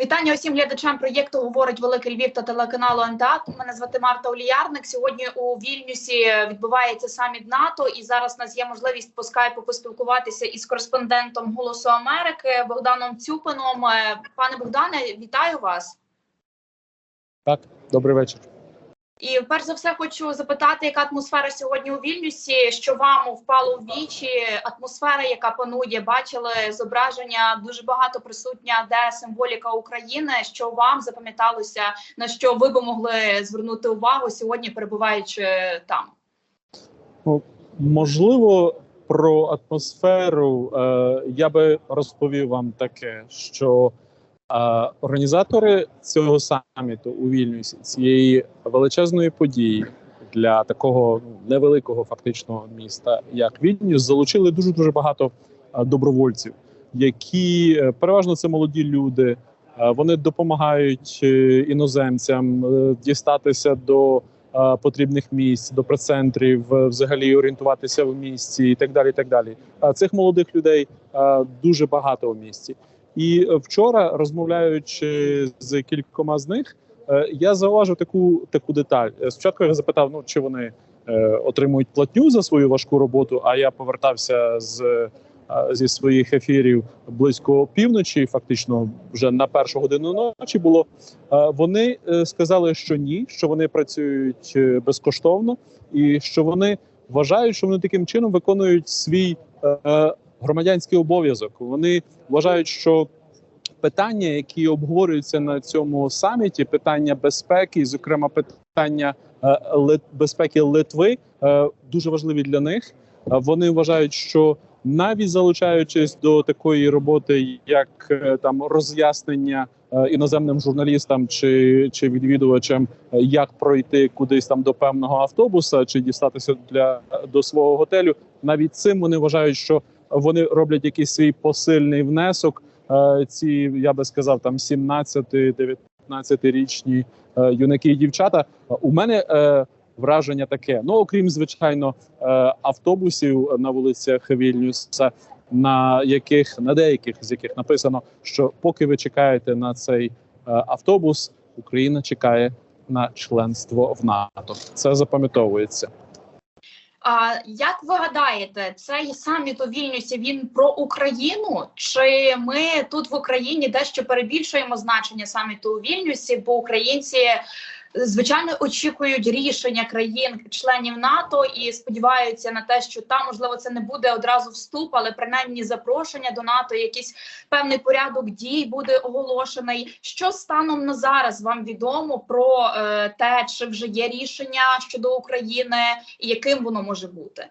Вітання усім глядачам проєкту говорить Великий Львів та телеканалу НТА. Мене звати Марта Оліярник. Сьогодні у Вільнюсі відбувається саміт НАТО, і зараз у нас є можливість по скайпу поспілкуватися із кореспондентом Голосу Америки Богданом Цюпином. Е, Пане Богдане, вітаю вас. Так, добрий вечір. І перш за все хочу запитати, яка атмосфера сьогодні у Вільнюсі? Що вам впало в вічі? Атмосфера, яка панує, бачили зображення дуже багато присутня, де символіка України. Що вам запам'яталося, на що ви би могли звернути увагу сьогодні, перебуваючи там? Ну, можливо, про атмосферу е, я би розповів вам таке, що організатори цього саміту у Вільнюсі, цієї величезної події для такого ну, невеликого фактично міста, як Вільнюс, залучили дуже дуже багато добровольців, які е, переважно це молоді люди. Вони допомагають е, іноземцям е, дістатися до потрібних місць, до прес-центрів, е, взагалі орієнтуватися в місті і так далі. І так далі. Цих молодих людей дуже багато у місті. І вчора, розмовляючи з кількома з них, е, я зауважив таку таку деталь. Е, Спочатку я запитав, ну чи вони е, отримують платню за свою важку роботу. А я повертався з зі своїх ефірів близько півночі, фактично вже на першу годину ночі було. Вони сказали, що ні, що вони працюють безкоштовно, і що вони вважають, що вони таким чином виконують свій громадянський обов'язок. Вони вважають, що питання, які обговорюються на цьому саміті, питання безпеки, зокрема питання е, безпеки Литви, е, дуже важливі для них. Е, Вони вважають, що навіть залучаючись до такої роботи, як там роз'яснення іноземним журналістам чи, чи відвідувачам, як пройти кудись там до певного автобуса чи дістатися для до свого готелю, навіть цим вони вважають, що вони роблять якийсь свій посильний внесок. Е, Ці я би сказав, там 17-19-річні е, юнаки і дівчата. У мене е, враження таке: ну окрім звичайно автобусів на вулицях Вільнюса, на яких на деяких з яких написано, що поки ви чекаєте на цей автобус, Україна чекає на членство в НАТО. Це запам'ятовується. А як ви гадаєте, цей саміт у Вільнюсі він про Україну? Чи ми тут в Україні дещо перебільшуємо значення саміту у Вільнюсі? Бо українці звичайно очікують рішення країн-членів НАТО і сподіваються на те, що там можливо це не буде одразу вступ, але принаймні запрошення до НАТО, якийсь певний порядок дій буде оголошений. Що станом на зараз вам відомо про е, те, чи вже є рішення щодо України, і яким воно може бути?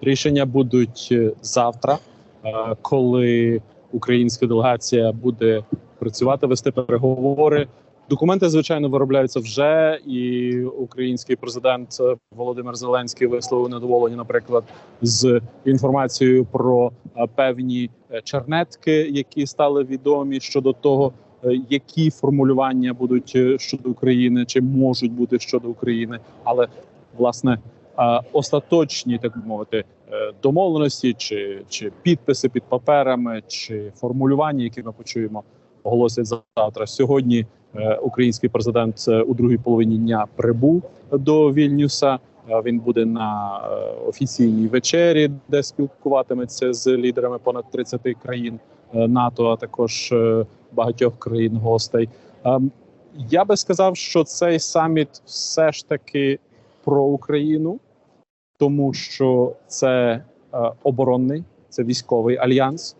Рішення будуть е, завтра, е, коли українська делегація буде працювати, вести переговори. Документи, звичайно, виробляються вже, і український президент Володимир Зеленський висловив недоволення, наприклад, з інформацією про е, певні е, чернетки, які стали відомі щодо того, е, які формулювання будуть щодо України, чи можуть бути щодо України, але власне остаточні, так би мовити, домовленості чи, чи підписи під паперами, чи формулювання, які ми почуємо, оголосять завтра. Сьогодні український президент е, у другій половині дня прибув до Вільнюса. Е, Він буде на е, офіційній вечері, де спілкуватиметься з лідерами понад 30 країн е, НАТО, а також е, багатьох країн гостей. Я би сказав, що цей саміт все ж таки про Україну, тому що це е, оборонний, це військовий альянс.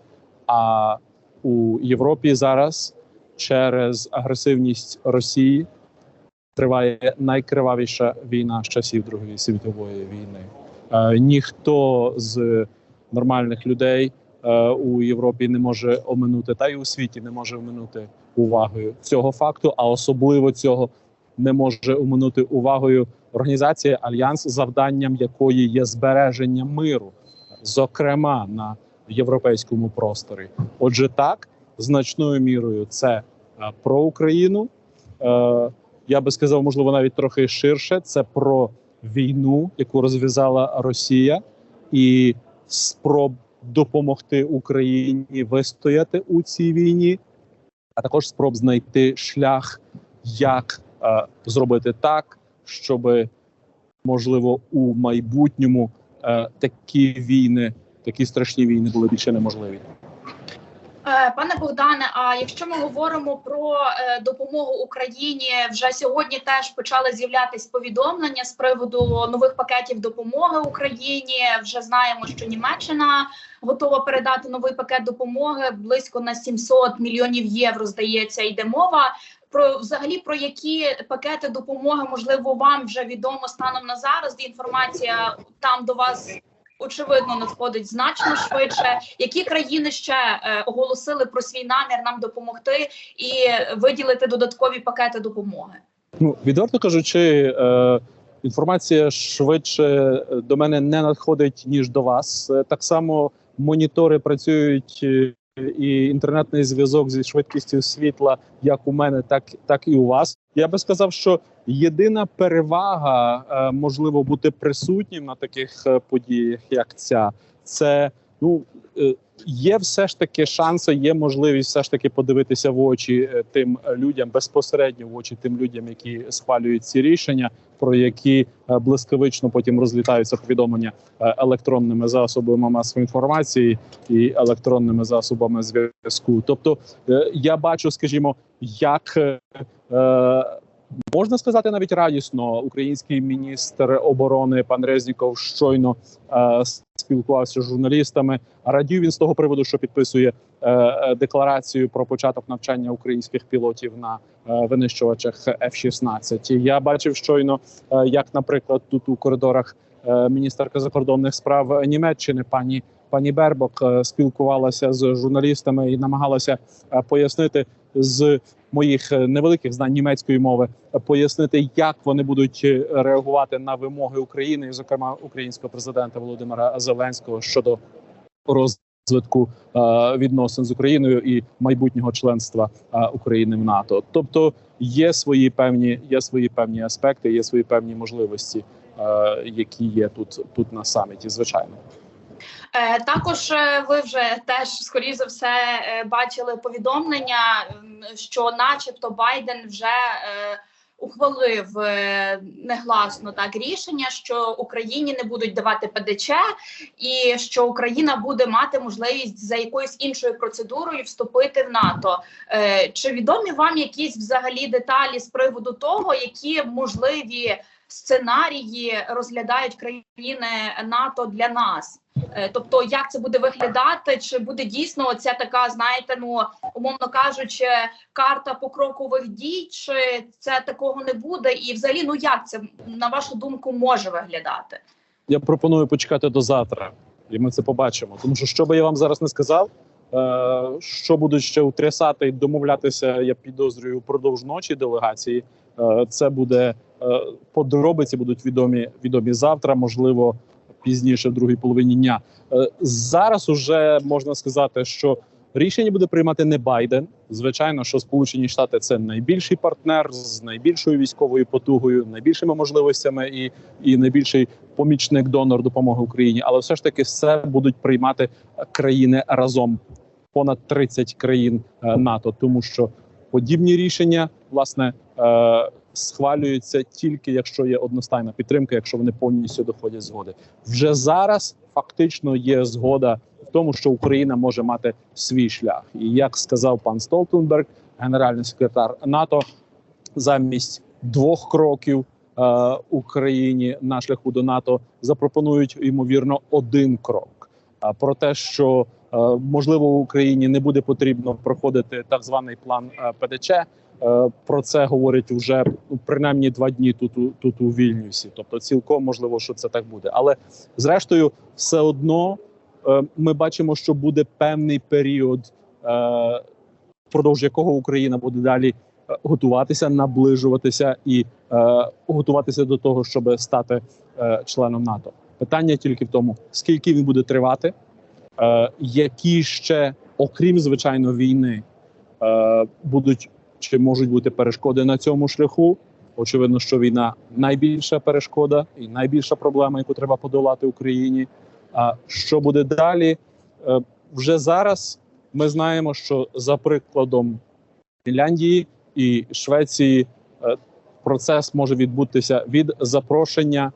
А у Європі зараз через агресивність Росії триває найкривавіша війна з часів Другої світової війни. Е, ніхто з нормальних людей е, у Європі не може оминути, та й у світі не може оминути увагою цього факту, а особливо цього не може оминути увагою організація Альянс, завданням якої є збереження миру, зокрема на європейському просторі. Отже, так значною мірою це е, про Україну. Е, я би сказав, можливо, навіть трохи ширше. Це про війну, яку розв'язала Росія, і спроб допомогти Україні вистояти у цій війні. а також спроб знайти шлях, як е, зробити так, щоб можливо у майбутньому такі війни, такі страшні війни були більше неможливі. Е, Пане Богдане, а якщо ми говоримо про е, допомогу Україні, вже сьогодні теж почали з'являтись повідомлення з приводу нових пакетів допомоги Україні. Вже знаємо, що Німеччина готова передати новий пакет допомоги близько на 700 мільйонів євро. Здається, йде мова. Про взагалі про які пакети допомоги можливо вам вже відомо станом на зараз. Інформація там до вас очевидно надходить значно швидше. Які країни ще е, оголосили про свій намір нам допомогти і виділити додаткові пакети допомоги? Ну відверто кажучи, е, інформація швидше е, до мене не надходить ніж до вас. Е, Так само монітори працюють. І інтернетний зв'язок зі швидкістю світла, як у мене, так так і у вас. Я би сказав, що єдина перевага е, можливо бути присутнім на таких е, подіях, як ця, це ну е, є все ж таки шанси, є можливість все ж таки подивитися в очі е, тим людям безпосередньо в очі тим людям, які схвалюють ці рішення, про які е, блискавично потім розлітаються повідомлення електронними засобами масової інформації і електронними засобами зв'язку. Тобто я бачу, скажімо, як можна сказати навіть радісно, український міністр оборони пан Резніков щойно е, спілкувався з журналістами. Радів він з того приводу, що підписує е, е, декларацію про початок навчання українських пілотів на е, винищувачах F-16. Я бачив щойно, е, як, наприклад, тут у коридорах е, міністерка закордонних справ Німеччини пані. Пані Бербок е, спілкувалася з журналістами і намагалася е, пояснити з моїх е, невеликих знань німецької мови, е, пояснити, як вони будуть е, реагувати на вимоги України, зокрема українського президента Володимира Зеленського щодо розвитку відносин з Україною і майбутнього членства України в НАТО. Тобто є свої певні, є свої певні аспекти, є свої певні можливості, які є тут, тут на саміті, звичайно. Е, також е, ви вже теж скоріш за все е, бачили повідомлення, що, начебто, Байден вже ухвалив негласно так рішення, що Україні не будуть давати ПДЧ, і що Україна буде мати можливість за якоюсь іншою процедурою вступити в НАТО. Чи відомі вам якісь взагалі деталі з приводу того, які можливі сценарії розглядають країни НАТО для нас? Е, Тобто, як це буде виглядати? Чи буде дійсно ця така, знаєте, ну умовно кажучи, карта покрокових дій, чи це такого не буде? І взагалі, ну як це на вашу думку може виглядати? Я пропоную почекати до завтра, і ми це побачимо. Тому що що би я вам зараз не сказав, е, що будуть ще утрясати і домовлятися, я підозрюю впродовж ночі делегації. Е, це буде подробиці, будуть відомі відомі завтра, можливо, пізніше, в другій половині дня. Е, зараз уже можна сказати, що рішення буде приймати не Байден. Звичайно, що Сполучені Штати це найбільший партнер з найбільшою військовою потугою, найбільшими можливостями і, і найбільший помічник донор допомоги Україні. Але все ж таки все будуть приймати країни разом, понад 30 країн е, НАТО, тому що подібні рішення власне е, схвалюються тільки якщо є одностайна підтримка, якщо вони повністю доходять згоди. Вже зараз фактично є згода в тому, що Україна може мати свій шлях, і як сказав пан Столтенберг, генеральний секретар НАТО, замість двох кроків е, Україні на шляху до НАТО запропонують ймовірно один крок. А про те, що е, можливо в Україні не буде потрібно проходити так званий план е, ПДЧ. Е, Про це говорять вже ну, принаймні два дні тут тут у Вільнюсі. Тобто, цілком можливо, що це так буде. Але зрештою, все одно е, ми бачимо, що буде певний період, е, впродовж якого Україна буде далі готуватися, наближуватися і готуватися до того, щоб стати членом НАТО. Питання тільки в тому, скільки він буде тривати, які ще, окрім звичайно, війни, будуть чи можуть бути перешкоди на цьому шляху. Очевидно, що війна найбільша перешкода і найбільша проблема, яку треба подолати Україні. А що буде далі? Е, Вже зараз ми знаємо, що за прикладом Фінляндії і Швеції е, процес може відбутися від запрошення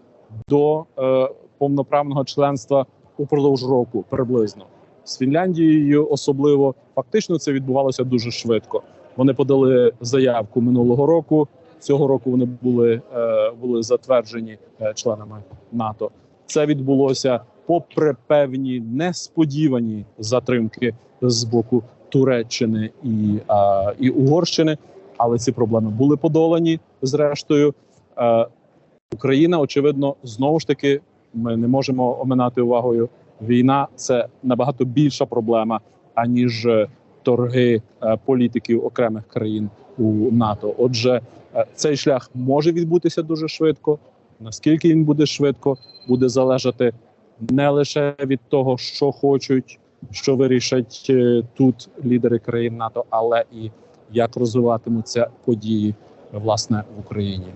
до е, повноправного членства упродовж року приблизно. З Фінляндією особливо фактично це відбувалося дуже швидко. Вони подали заявку минулого року. Цього року вони були, е, були затверджені е, членами НАТО. Це відбулося попри певні несподівані затримки з боку Туреччини і, і Угорщини, але ці проблеми були подолані. Зрештою, Е, Україна, очевидно, знову ж таки, ми не можемо оминати увагою. Війна це набагато більша проблема, аніж е, торги е, політиків окремих країн у НАТО. Отже, е, цей шлях може відбутися дуже швидко. Наскільки він буде швидко, буде залежати не лише від того, що хочуть, що вирішать е, тут лідери країн НАТО, але і як розвиватимуться події власне в Україні.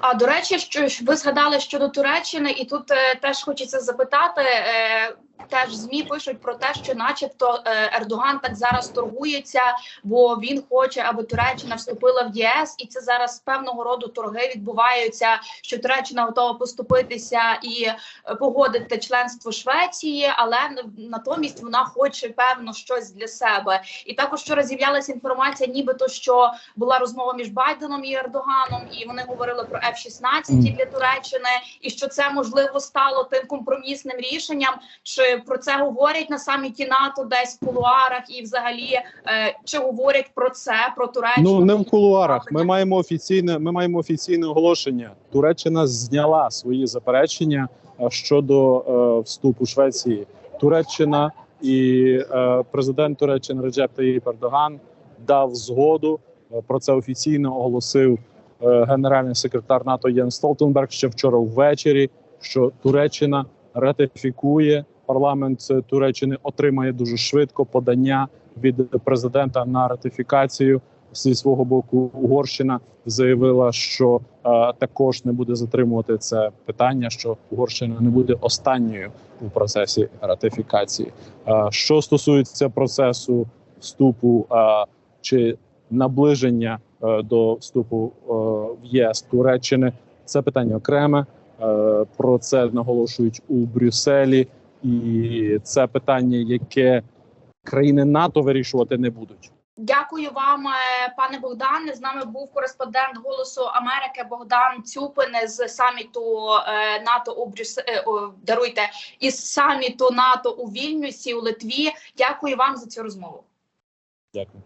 А до речі, що ви згадали щодо Туреччини, і тут е, теж хочеться запитати. Е, теж змі пишуть про те, що, начебто, е, Ердоган так зараз торгується, бо він хоче, аби Туреччина вступила в ЄС, і це зараз певного роду торги відбуваються. Що Туреччина готова поступитися і е, погодити членство Швеції, але натомість вона хоче певно щось для себе. І також вчора з'являлася інформація, нібито що була розмова між Байденом і Ердоганом, і вони говорили про F-16 для Туреччини, і що це можливо стало тим компромісним рішенням. Чи про це говорять на саміті НАТО, десь в кулуарах, і взагалі е, чи говорять про це про Туреччину? Ну не в кулуарах. Ми маємо офіційне. Ми маємо офіційне оголошення. Туреччина зняла свої заперечення е, щодо е, вступу Швеції. Туреччина і е, президент Туреччини Реджеп Таїп Ердоган дав згоду. Е, Про це офіційно оголосив е, генеральний секретар НАТО Єн Столтенберг ще вчора ввечері. Що Туреччина ратифікує парламент Туреччини, отримає дуже швидко подання від президента на ратифікацію. Зі свого боку, Угорщина заявила, що е, також не буде затримувати це питання, що Угорщина не буде останньою у процесі ратифікації. Е, що стосується процесу вступу е, чи наближення е, до вступу е, в ЄС Туреччини, це питання окреме. Е, про це наголошують у Брюсселі, і це питання, яке країни НАТО вирішувати не будуть. Дякую вам, е, пане Богдане. З нами був кореспондент Голосу Америки Богдан Цюпин з саміту е, НАТО у Брюс... е, даруйте із саміту НАТО у Вільнюсі у Литві. Дякую вам за цю розмову. Дякую.